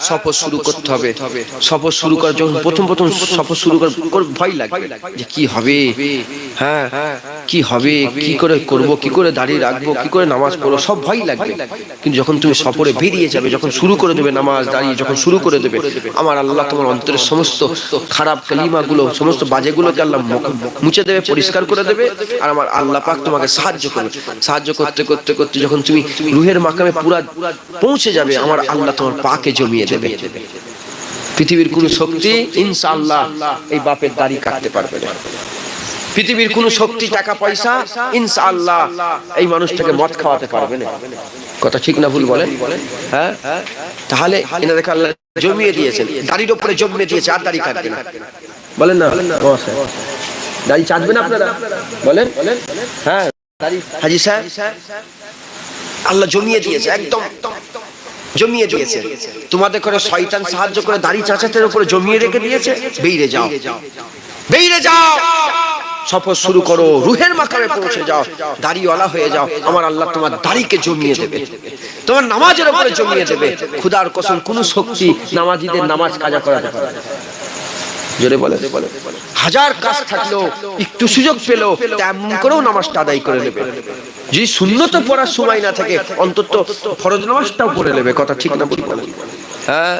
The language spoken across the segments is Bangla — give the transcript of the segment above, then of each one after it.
সফর শুরু করতে হবে। সফর শুরু করার যখন প্রথম প্রথম সফর শুরু করার কর- ভয় লাগবে যে কি হবে? হ্যাঁ কি হবে কি করে করব কি করে দাঁড়িয়ে রাখব কি করে নামাজ পড়ব সব ভয় লাগবে। কিন্তু যখন তুমি সফরে বেরিয়ে যাবে যখন শুরু করে দেবে নামাজ দাঁড়িয়ে যখন শুরু করে দেবে আমার আল্লাহ তোমার অন্তরের সমস্ত খারাপ কালিমাগুলো সমস্ত বাজেগুলোকে আল্লাহ মুছে দেবে পরিষ্কার করে দেবে আর আমার আল্লাহ পাক তোমাকে সাহায্য করবে। সাহায্য করতে করতে করতে যখন তুমি রুহের মাকামে পুরা পৌঁছে যাবে আমার আল্লাহ তোমার পাকে জমিয়ে দেবে। পৃথিবীর কোন শক্তি ইনশাআল্লাহ এই বাপের দাড়ি কাটতে পারবে না পৃথিবীর কোন শক্তি টাকা পয়সা ইনশাআল্লাহ এই মানুষটাকে মদ খাওয়াতে পারবে না। কথা ঠিক না ভুল বলেন? হ্যাঁ? তাহলে এনাদেরকে আল্লাহ জমিয়ে দিয়েছেন। দাড়ির উপরে জমিয়ে দিয়েছে আর দাড়ি কাটবে না। বলেন না? মহাশয়। দাড়ি চাটবেন আপনারা? বলেন? হ্যাঁ। হাজি সাহেব আল্লাহ জমিয়ে দিয়েছে একদম। জমিয়ে দিয়েছে। তোমাদের করে শয়তান সাহায্য করে দাড়ি চাচাতের উপরে জমিয়ে রেখে দিয়েছে? বেইরে যাও। বেইরে যাও! সফর শুরু করো, রুহের মাকামে পৌঁছে যাও, দাড়িওয়ালা হয়ে যাও, আমার আল্লাহ তোমার দাড়িকে জমিয়ে দেবে। তোমার নামাজের উপরে জমিয়ে দেবে। খুদার কসম, কোন শক্তি নামাজিদের নামাজ কাজা করাতে পারে জোরে বলে। হাজার কাজ থাকলেও, একটু সুযোগ পেলেও, তেমন করেও নামাজটা আদায় করে নেবে। যদি শূন্যত পড়ার সময় না থাকে, অন্তত ফরজ নামাজটাও পড়ে নেবে, কথা ঠিক না বলি। হ্যাঁ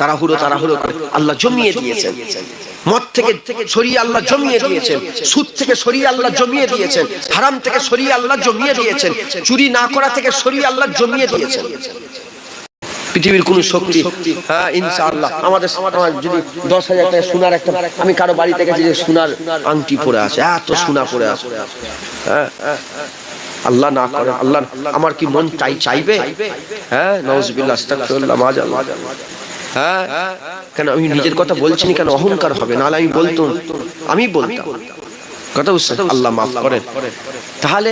তাড়াহুড়ো তাড়াহুড়ো করে আল্লাহ জমিয়ে দিয়েছেন। মদ থেকে সরিয়ে আল্লাহ জমিয়ে দিয়েছেন, সুদ থেকে সরিয়ে আল্লাহ জমিয়ে দিয়েছেন, হারাম থেকে সরিয়ে আল্লাহ জমিয়ে দিয়েছেন, চুরি না করা থেকে সরিয়ে আল্লাহ জমিয়ে দিয়েছেন। পৃথিবীর কোন শক্তি হ্যাঁ ইনশাআল্লাহ। আমাদের যদি দশ হাজার টাকা সোনার একটা আমি কারও বাড়িতে গেছি যে সোনার আংটি পরে আছে, এত সোনা পরে আছে। হ্যাঁ আল্লাহ না করে, আল্লাহ আমার কি মন চাই চাইবে? হ্যাঁ নওয়াজবিল্লাহ, আস্তাগফিরুল্লাহ মাআজাল্লাহ হ্যাঁ? কেন আমি নিজের কথা বলছি না কেন? অহংকার হবে নাহলে আমি বলতো আমি বলতাম। কথা বুঝছেন আল্লাহ মাফ করেন। তাহলে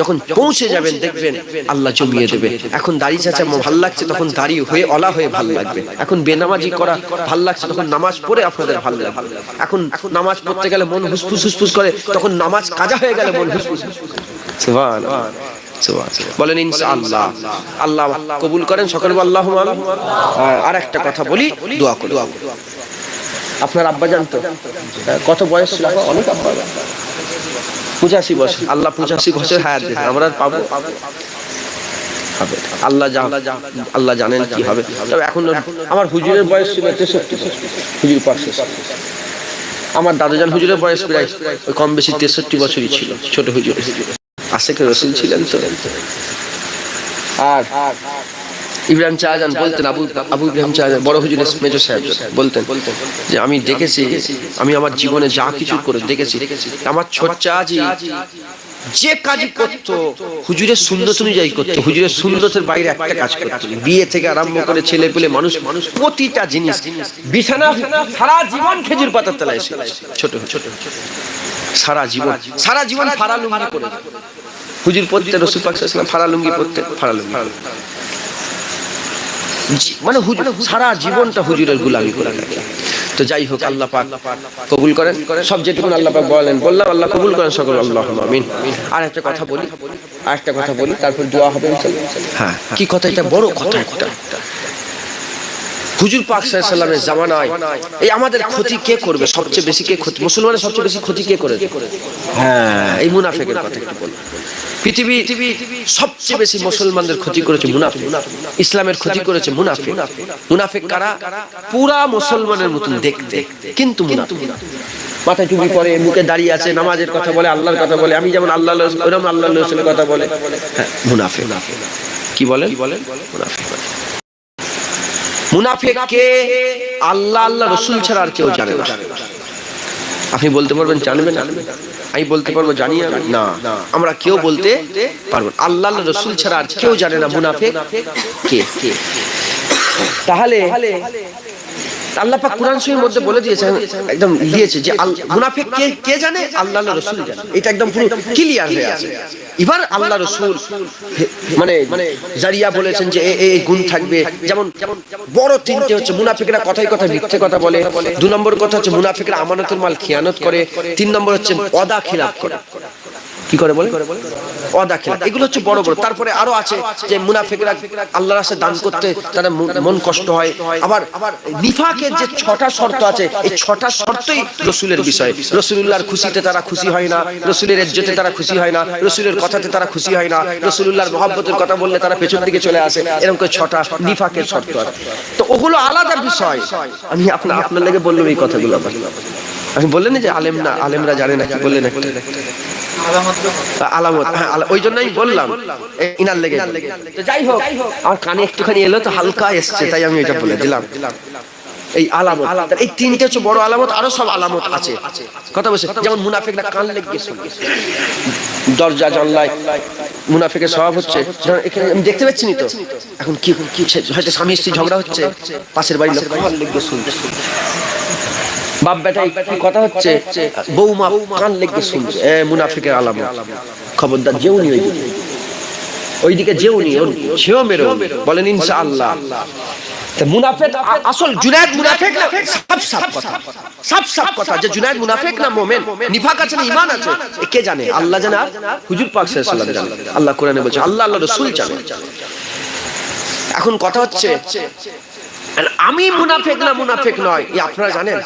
যখন পৌঁছে যাবেন দেখবেন আল্লাহ জমিয়ে দেবে। এখন দাড়ি চাচা ভালো লাগছে তখন দাড়ি হয়ে অলা হয়ে ভালো লাগবে। এখন বেনামাজি করা ভালো লাগছে তখন নামাজ পড়ে আপনাদের ভালো লাগবে। এখন নামাজ পড়তে গেলে মন হুসফুস হুসফুস করে তখন নামাজ কাজা হয়ে গেলে মন হুসফুস সুবহানাল্লাহ। বলেন ইনশাআল্লাহ। আল্লাহ কবুল করেন, সকলে আল্লাহ আর একটা কথা বলি, দোয়া করি। আপনার আব্বা জানতো? কত বয়স ছিল? অনেক আব্বা। পঁচাশি বছর। আল্লাহ পঁচাশি বছর আমরা পাবো। আল্লাহ আল্লাহ জানেন কি হবে। তবে এখন আমার হুজুরের বয়স ছিল তেষট্টি হুজুর পাশে আমার দাদাজান হুজুরের বয়স প্রায় কম বেশি তেষট্টি বছরই ছিল, ছোট হুজুর। আশেখের রসুল ছিলেন তো? আর ইব্রাহিম চাহাজান বলতেন, আবু আবু ইব্রাহিম চাহাজান বড় হুজুর মেজর সাহেব বলতেন বলতেন যে, আমি দেখেছি, আমি আমার জীবনে যা কিছু করে দেখেছি, আমার ছোট চাজি যে কাজই করতো হুজুরের সুন্নত অনুযায়ী করতো হুজুরের সুন্নতের বাইরে একটা কাজ করতো বিয়ে থেকে আরম্ভ করে ছেলে পেলে মানুষ মানুষ প্রতিটা জিনিস বিছানা সারা জীবন খেজুর পাতার তলায় ছোট ছোট সারা জীবন সারা জীবন। ফাড়া লুঙ্গি পরে। হুজুর পড়তে রসুল পাক সাল্লাল্লাহু ফাড়া লুঙ্গি পড়তে ফাড়া লুঙ্গি মানে হুজুর সারা জীবনটা হুজুরের গুলামি করে থাকে তো যাই হোক আল্লাহ পাক কবুল করেন। সব যেটুকু আল্লাহ পাক বলেন বললাম আল্লাহ কবুল করেন সকল আল্লাহ আমিন। আর একটা কথা বলি আর একটা কথা বলি তারপর দোয়া হবে হ্যাঁ কি কথা এটা বড় কথা একটা হুজুর পাক সাল্লামের জামানায় এই আমাদের ক্ষতি কে করবে? সবচেয়ে বেশি কে ক্ষতি মুসলমানের সবচেয়ে বেশি ক্ষতি কে করে হ্যাঁ। এই মুনাফেকের কথা একটু বলি পৃথিবী সবচেয়ে বেশি মুসলমানদের ক্ষতি করেছে মুনাফিক। ইসলামের ক্ষতি করেছে মুনাফিক। মুনাফিক কারা? পুরা মুসলমানের মতন দেখতে। কিন্তু মুনাফিক। মাথায় টুপি পরে, মুখে দাঁড়িয়ে আছে, নামাজের কথা বলে, আল্লাহর কথা বলে। আমি যেমন আল্লাহ ওরকম আল্লাহ রসুলের কথা বলে। হ্যাঁ মুনাফিক। কি বলেন? মুনাফিক। মুনাফিককে আল্লাহ আল্লাহ রসুল ছাড়া আর কেউ জানে না। আপনি বলতে পারবেন জানবেন আমি বলতে পারব জানি না। আমরা কেউ বলতে পারব আল্লাহ আল্লাহ রসুল ছাড়া আর কেউ জানে না মুনাফিক কে। তাহলে আল্লাহ পাক কোরআন শরীফের মধ্যে বলে দিয়েছে একদম দিয়েছে যে মুনাফিক কে কে জানে? রসুল জানে। এটা একদম পুরো ক্লিয়ার হয়ে আছে। এবার আল্লাহ মানে জারিয়া বলেছেন যে এই গুণ থাকবে। যেমন বড় তিনটে হচ্ছে মুনাফিকরা কথাই কথা মিথ্যে কথা বলে। দু নম্বর কথা হচ্ছে মুনাফিকরা আমানতের মাল খিয়ানত করে। তিন নম্বর হচ্ছে অদা খিলাফ করে। কি করে বলে? অদাখিলা এগুলো হচ্ছে বড় বড়। তারপরে আরও আছে যে মুনাফিকরা আল্লাহর রাস্তায় দান করতে তারা মন- কষ্ট হয়। আবার নিফাকের যে ছটা শর্ত আছে এই ছটা শর্তই রসুলের বিষয়। রসুলুল্লাহর খুশিতে তারা খুশি হয় না রসুলের ইজ্জতে তারা খুশি হয় না রসুলের কথাতে তারা খুশি হয় না রসুলুল্লাহর মহব্বতের কথা বললে তারা পেছন দিকে চলে আসে। এরকম করে ছটা নিফাকের শর্ত আছে। তো ওগুলো আলাদা বিষয়। আমি আপনার আপনার লেগে বললাম এই কথাগুলো আমি বললেন যে আলেম না আলেমরা জানে না কি বললেন আলামত হ্যাঁ আলা- ওই জন্যই বললাম এ, ইনার লেগে। তো যাই হোক আমার কানে একটুখানি এলো তো হালকা এসছে তাই আমি এটা বলে দিলাম। এই আলামত এই তিনটে হচ্ছে বড় আলামত আরও সব আলামত আছে। কথা বলছে যেমন মুনাফিকরা কান লেগে দরজা জানলায় মুনাফিকের স্বভাব হচ্ছে এখানে আমি দেখতে পাচ্ছি নি তো। এখন কি কি হয়তো স্বামী স্ত্রী ঝগড়া হচ্ছে পাশের বাড়ির লোক কান লেগে শুনছে। বাপ বেটাই কি কথা হচ্ছে? বৌমা কান লেগে শুনছে। এ মুনাফিকের আলামত। খবরদার যেও নি ওইদিকে। ওইদিকে যেও নি ছেও মেরো বলেন ইনশাআল্লাহ। মুনাফেক আসল জুনায়েদ মুনাফেক না? সব সব কথা। সব সব কথা। যে জুনায়েদ মুনাফেক না মোমেন? নিফাক আছে না ঈমান আছে? কে জানে? আল্লাহ জানে আর হুজুর পাক সাল্লাল্লাহু আলাইহি ওয়াসাল্লাম জানে। আল্লাহ কোরআনে বলছে আল্লাহ আল্লাহ রাসূল জানে। এখন কথা হচ্ছে আর আমি মুনাফেক না মুনাফেক নয়? এই আপনারা জানেন?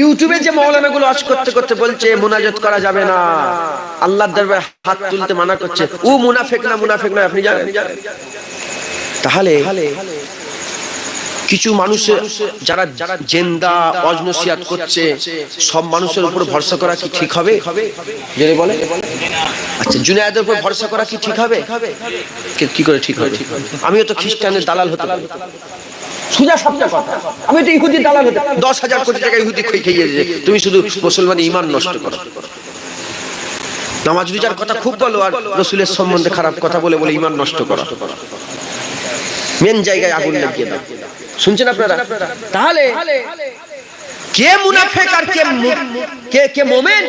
ইউটিউবে যে মৌলানা গুলো আজ করতে করতে বলছে মোনাজত করা যাবে না। আল্লাহ দরবারে হাত তুলতে মানা করছে। ও মুনাফেক না মুনাফেক নয় আপনি জানেন। তাহলে কিছু মানুষের যারা যারা জেন্দা, অজনসিয়াত করছে, সব মানুষের উপর ভরসা করা কি ঠিক হবে? জেনে বলে? আচ্ছা জুনায়েদের উপর ভরসা করা কি ঠিক হবে? কি- করে ঠিক হবে? আমিও তো খ্রিস্টানের দালাল হতে পারি। আমি তো ইহুদি দালাল দশ হাজার তুমি শুধু ইমান নষ্ট করো। নামাজ কথা খুব সম্বন্ধে খারাপ কথা বলে বলে ইমান নষ্ট করা। মেন জায়গায় আগুন লাগিয়ে দাও। শুনছেন আপনারা? তাহলে কে মুনাফেক আর কে কে কে মোমেন?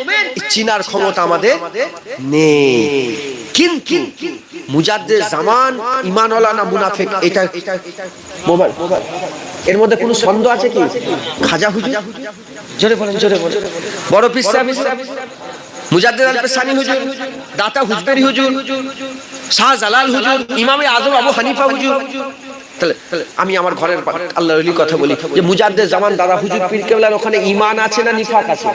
চিনার ক্ষমতা আমাদের নেই। কিন্তু মুজাদ্দের জামান ইমানওয়ালা না মুনাফেক, এটা মোবাইল এর মধ্যে কোনো সন্দেহ আছে কি? খাজা হুজুর? জোরে বলেন জোরে বলেন। বড় পিসা মুজাদ্দিদ আল পেসানি হুজুর, দাতা হুজবেরি হুজুর, শাহ জালাল হুজুর, ইমামে আজম আবু হানিফা হুজুর। তাহলে আমি আমার ঘরের আল্লাহর ওলি কথা বলি। যে মুজাদ্দের জামান দাদা হুজুর, পীর কেবলার ওখানে ইমান আছে না নিফাক আছে?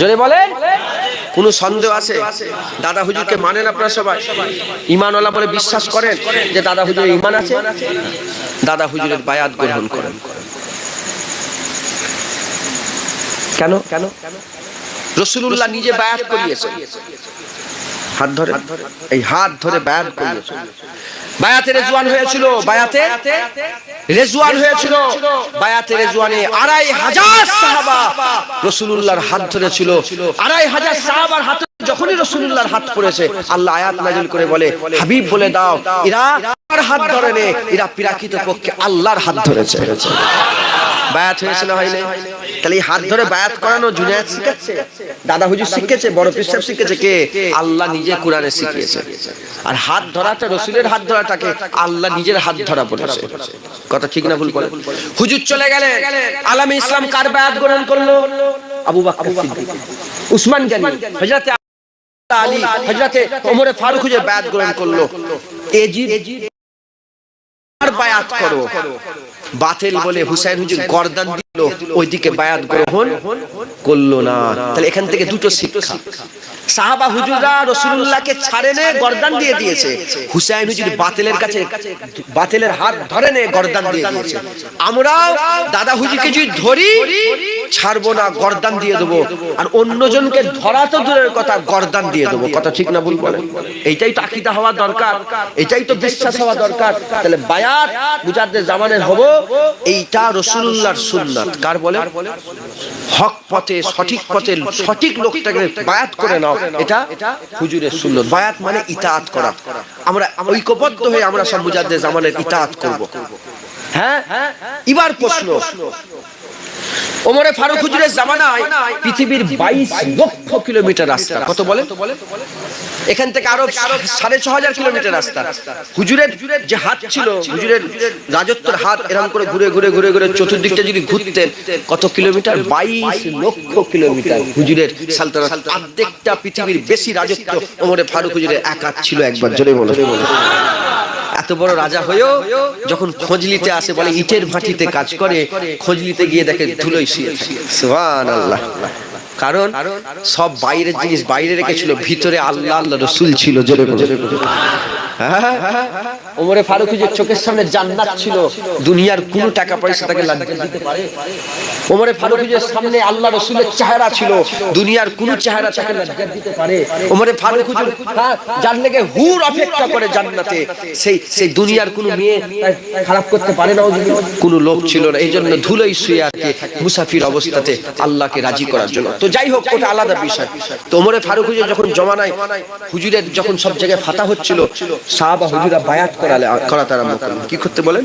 জোরে বলেন। কোনো সন্দেহ আছে? দাদা হুজুরকে মানেন আপনারা সবাই? ইমানওয়ালা বলে বিশ্বাস করেন যে দাদা হুজুর ইমান আছে? দাদা হুজুরের বায়াত গ্রহণ করেন। কেন কেন কেন? রসুল্লাহ নিজে বায়াত করিয়েছে হাত ধরে এই হাত ধরে বায়াত করিয়েছে বায়াতে রেজওয়ান হয়েছিল বায়াতে রেজওয়ান হয়েছিল বায়াতে রেজওয়ানে আড়াই হাজার সাহাবা রসুলুল্লাহর হাত ধরেছিল। আড়াই হাজার সাহাবার হাতে যখনই রসুলুল্লাহর হাত পড়েছে আল্লাহ আয়াত নাজিল করে বলে হাবিব বলে দাও এরা হাত ধরে নে এরা পিরাকিত পক্ষে আল্লাহর হাত ধরেছে। বায়াত হয়েছে না হয়নি। তাহলে এই হাত ধরে বায়াত করানো জুনায়েদ শিখাচ্ছে? দাদা হুজুর শিখেছে, বড় পিসাব শিখেছে কে? আল্লাহ নিজে কোরআনে শিখিয়েছে। আর হাত ধরাটা, রসুলের হাত ধরাটাকে আল্লাহ নিজের হাত ধরা বলেছে। কথা ঠিক না ভুল বলে? হুজুর চলে গেলে আলামী ইসলাম কার বায়াত গ্রহণ করল? আবু বকর সিদ্দিক। উসমান গনি, হযরতে আলী, হযরতে ওমরে ফারুক হুজুর বায়াত গ্রহণ করল। এজিদ বায়াত করো? বাতিল বলে হুসাইন হুজুর গর্দান দিল ওইদিকে বায়াত গ্রহণ করল না। তাহলে এখান থেকে দুটো শিক্ষা। সাহাবা নে গর্দান দিয়ে দিয়েছে। হুসাইন হুজুর বাতিলের কাছে বাতিলের হাত ধরে নে দিয়ে দিয়েছে। দাদা হুজুরকে যদি ধরি, ছাড়বো না দিয়ে দেবো। আর অন্যজনকে ধরা তো দূরের কথা দিয়ে দেবো। কথা ঠিক না এইটাই তো আকিদা হওয়া দরকার। এটাই তো বিশ্বাস হওয়া দরকার। তাহলে বায়াত মুজাদ্দের জামানের হব, এইটা রসুল্লাহর সুন্নাত। কার বলে? হক পথে, সঠিক পথে, সঠিক লোকটাকে বায়াত করে নাও। এটা হুজুরের সুন্নত। বায়াত মানে ইতাআত করা। আমরা ঐক্যবদ্ধ হয়ে আমরা সব মুজাদ্দের জামানের ইতাআত করব। হ্যাঁ? এবার প্রশ্ন। ওমরে ফারুক হুজুরের জামানায় পৃথিবীর বাইশ লক্ষ কিলোমিটার রাস্তা। কত বলে এখান থেকে আরও সাড়ে ছ হাজার কিলোমিটার রাস্তা। হুজুরের যে হাত ছিল, হুজুরের রাজত্বের হাত এরকম করে ঘুরে ঘুরে ঘুরে ঘুরে চতুর্দিকটা যদি ঘুরতেন, কত কিলোমিটার? বাইশ লক্ষ কিলোমিটার। হুজুরের সালতানাত অর্ধেকটা পৃথিবীর বেশি রাজত্ব ওমরে ফারুক হুজুরের একা ছিল একবার, জোরে বলো এত বড় রাজা হয়েও যখন খোঁজলিতে আসে, বলে ইটের ভাটিতে কাজ করে, খোঁজলিতে গিয়ে দেখে ধুলোই সুবহানাল্লাহ কারণ সব বাইরের জিনিস বাইরে রেখেছিল, ভিতরে আল্লাহ আল্লাহ রসুল ছিল, জোরে বলো। ওমরে ফারুক চোখের সামনে জান্নাত ছিল। দুনিয়ার কোনো টাকা পয়সা তাকে দিতে পারে ওমরে সামনে আল্লাহ রসুলের চেহারা ছিল। দুনিয়ার চেহারা তাকে দিতে পারে ওমরে ফারুক হুর অপেক্ষা করে জান্নাতে। সেই সেই দুনিয়ার মেয়ে খারাপ করতে পারে না কোনো লোক ছিল না এই জন্য ধুলোই শুয়ে আছে মুসাফির অবস্থাতে আল্লাহকে রাজি করার জন্য। তো যাই হোক, ওটা আলাদা বিষয়। তো ওমরে ফারুক হুজুর যখন জমানায় হুজুরের যখন সব জায়গায় ফাতা হচ্ছিল সাহাবা হুজুরা বায়াত করালে করাতে আরম্ভ করলেন। কি করতে বলেন?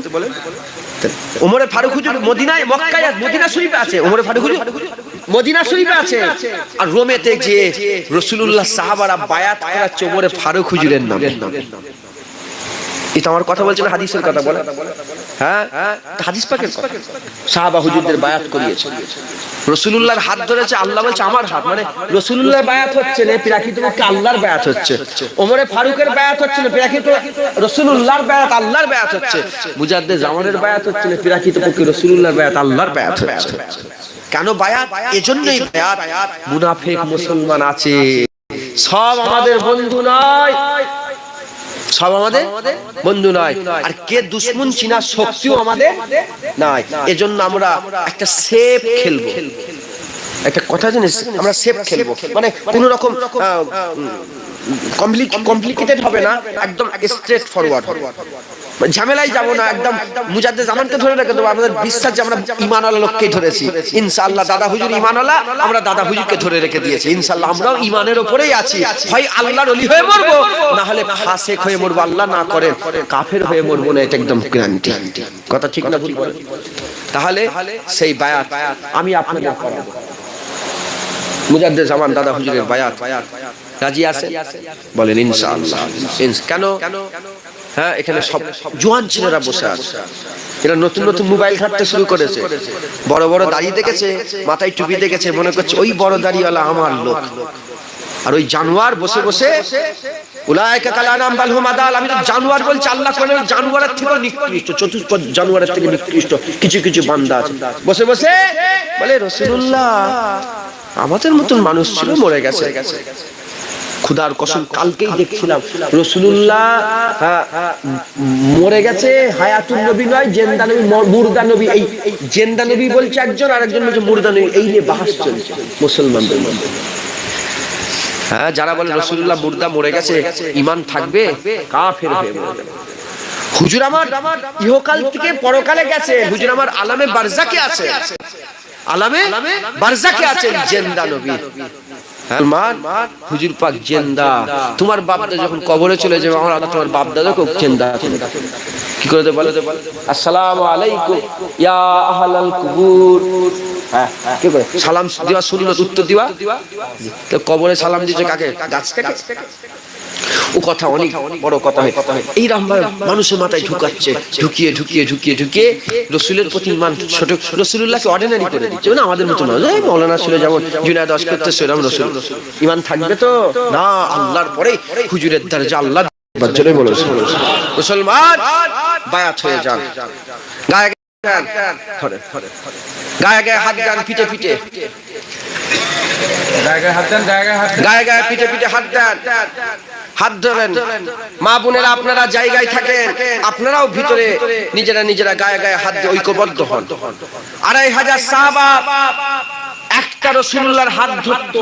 ওমরে ফারুক হুজুর মদিনায়, মক্কায় মদিনা শরীফে আছে। ওমরে ফারুক হুজুর মদিনা শরীফে আছে। আর রোমেতে যে রসুলুল্লাহ সাহাবারা বায়াত করাচ্ছে ওমরে ফারুক হুজুরের নাম। এটা আমার কথা বলছে না, হাদিসের কথা বলে। হ্যাঁ? হাদিস পাকের কথা। সাহাবা হুজুরদের বায়াত করিয়েছে। রসুলুল্লাহর হাত ধরেছে, আল্লাহ বলছে, আমার হাত। মানে বায়াত হচ্ছে না আল্লাহর বায়াত হচ্ছে। ওমরে ফারুকের বায়াত হচ্ছে না রসুলুল্লাহর বায়াত, আল্লাহর বায়াত হচ্ছে। মুজাদ্দে জামানের বায়াত হচ্ছে না রসুলুল্লাহর বায়াত, আল্লাহর বায়াত হচ্ছে। কেন বায়াত? এজন্যই বায়াত। মুনাফিক মুসলমান আছে। সব আমাদের বন্ধু নয়। সব আমাদের বন্ধু নয়। আর কে দুশ্মন চিনা শক্তিও আমাদের নাই এজন্য আমরা একটা সেফ খেলব। একটা কথা জানিস? আমরা সেফ খেলব। মানে কোন রকম কমপ্লিকেটেড হবে না। একদম স্ট্রেট ফরওয়ার্ড ঝামেলায় যাব না, একদম মুজাদ্দে জামানকে ধরে রেখে দেবো, আমাদের বিশ্বাস যে আমরা ইমানওয়ালা লোককেই ধরেছি। ইনশাআল্লাহ দাদা হুজুর ইমানওয়ালা আমরা দাদা হুজুরকে ধরে রেখে দিয়েছি। ইনশাআল্লাহ আমরাও ইমানের ওপরেই আছি। হয় আল্লাহর অলি হয়ে মরবো না হলে ফাসেক হয়ে মরবো, আল্লাহ না করেন, কাফের হয়ে মরবো না, এটা একদম গ্যারান্টি। কথা ঠিক না ভুল? তাহলে সেই বায়াত আমি আপনাদের মুজাদ্দে জামান দাদা হুজুরের বায়াত। রাজি আছে বলেন ইনশাআল্লাহ। কেন? হ্যাঁ এখানে সব জোয়ান ছেলেরা বসে আছে। এরা নতুন নতুন মোবাইল ঘাটতে শুরু করেছে। বড় বড় দাড়ি দেখেছে মাথায় টুপি দেখেছে মনে করছে ওই বড় দাড়িওয়ালা আমার লোক। আর ওই জানোয়ার বসে বসে উলায়কা কালানাম বাল হুম আদাল আমি তো জানোয়ার বলছি আল্লাহ কোন জানোয়ারের থেকে নিকৃষ্ট চতুর্থ জানোয়ারের থেকে নিকৃষ্ট। কিছু কিছু বান্দা আছে। বসে বসে বলে রসুল্লাহ আমাদের মতন মানুষ ছিল মরে গেছে। খুদার কসম কালকেই দেখছিলাম। রসুল্লাহ মরে গেছে হায়াতুল নবী নয় জেন্দা নবী মুর্দা নবী। এই জেন্দা নবী বলছে একজন আর একজন বলছে মুর্দা নবী। এই নিয়ে বাহাস চলছে মুসলমানদের মধ্যে। হ্যাঁ যারা বলে রসুল্লাহ মুর্দা মরে গেছে ইমান থাকবে কাফের হয়ে মরে যাবে। হুজুর আমার ইহকাল থেকে পরকালে গেছে। হুজুর আমার আলামে বারজাকে আছে। আলামে বারজাকে আছেন জেন্দা নবী। সালমান হুজুর পাক জেন্দা। তোমার বাপদা যখন কবরে চলে যাবে, আমার আল্লাহ তোমার বাপ দাদা খুব জেন্দা কি করে দেব বলো? আসসালামু আলাইকুম, ইয়া আহলাল কুবুর। হ্যাঁ সালাম দেওয়া সুন্নত উত্তর দিবা? কবরে সালাম দিচ্ছে কাকে? গাছ থেকে? ও কথা অনেক বড় কথা হয়। এই রামবার মানুষের মাথায় ঢুকাচ্ছে ঢুকিয়ে ঢুকিয়ে ঢুকিয়ে ঢুকিয়ে রসুলের প্রতি ইমান ছোট রসুল্লাহকে অর্ডিনারি করে দিচ্ছে। মানে আমাদের মতো এই মৌলানা ছিল যেমন জুনায়দ দশ করতে সেরকম রসুল। ইমান থাকবে তো? না আল্লাহর পরে হুজুরের দরজা আল্লাহ চলে বলো। মুসলমান বায়াত হয়ে যান। গায়ে গায়ে। গায়ে গায়ে হাত গান জায়গায় হাত হাত দেন। গায়ে গায়ে পিঠে পিঠে হাত দেন। হাত ধরেন। মা বোনেরা, আপনারা জায়গায় থাকেন, আপনারাও ভিতরে নিজেরা নিজেরা গায়ে গায়ে হাত দিয়ে ঐক্যবদ্ধ হন। আড়াই হাজার সাহাবা একটা রসুল্লাহর হাত ধরত।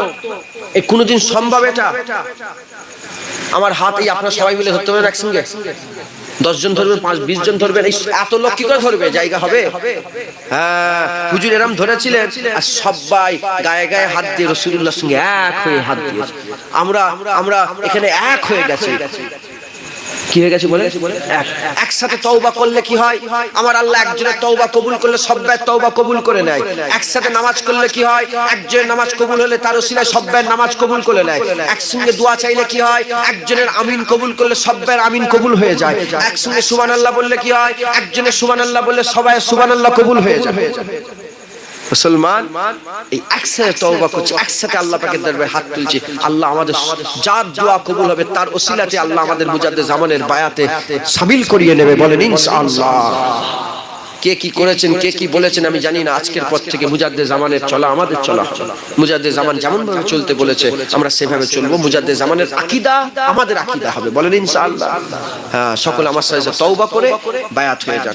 এ কোনোদিন সম্ভব এটা? আমার হাত এই আপনারা সবাই মিলে ধরতে পারেন একসঙ্গে? দশ জন ধরবে পাঁচ বিশ জন ধরবে। এত লোক কি করে ধরবে? জায়গা হবে? হ্যাঁ হুজুর এরম ধরেছিলেন আর সবাই গায়ে গায়ে হাত দিয়ে রসুল্লাহর সঙ্গে এক হয়ে হাত দিয়েছে। আমরা আমরা এখানে এক হয়ে গেছি। কি হয়ে গেছে বলে? একসাথে তওবা করলে কি হয়? আমার আল্লাহ একজনের তওবা কবুল করলে সব্বাই তওবা কবুল করে নেয়। একসাথে নামাজ করলে কি হয়? একজনের নামাজ কবুল হলে তার ওসিলায় সব্বাই নামাজ কবুল করে নেয়। একসঙ্গে দোয়া চাইলে কি হয়? একজনের আমিন কবুল করলে সব্বাই আমিন কবুল হয়ে যায়। একসঙ্গে সুবহানাল্লাহ বললে কি হয়? একজনের সুবহানাল্লাহ বললে সবাই সুবহানাল্লাহ কবুল হয়ে যায়। মুসলমান, এই একসাথে তওবা করছে, একসাথে আল্লাহ পাকের দরবারে হাত তুলছে। আল্লাহ আমাদের যার দোয়া কবুল হবে, তার ওসিলাতে আল্লাহ আমাদের মুজাদ্দে জামানের বায়াতে করিয়ে নেবে বলেন, ইনশাআল্লাহ। কে কি করেছেন, কে কি বলেছেন আমি জানি না। আজকের পর থেকে মুজাদ্দে জামানের চলা আমাদের চলা। মুজাদ্দে জামান যেমন ভাবে চলতে বলেছে, আমরা সেভাবে চলবো। মুজাদ্দে জামানের আকীদা আমাদের আকীদা হবে, বলেন, ইনশাআল্লাহ। হ্যাঁ সকল আমার সাথে তওবা করে বায়াত হয়ে যাক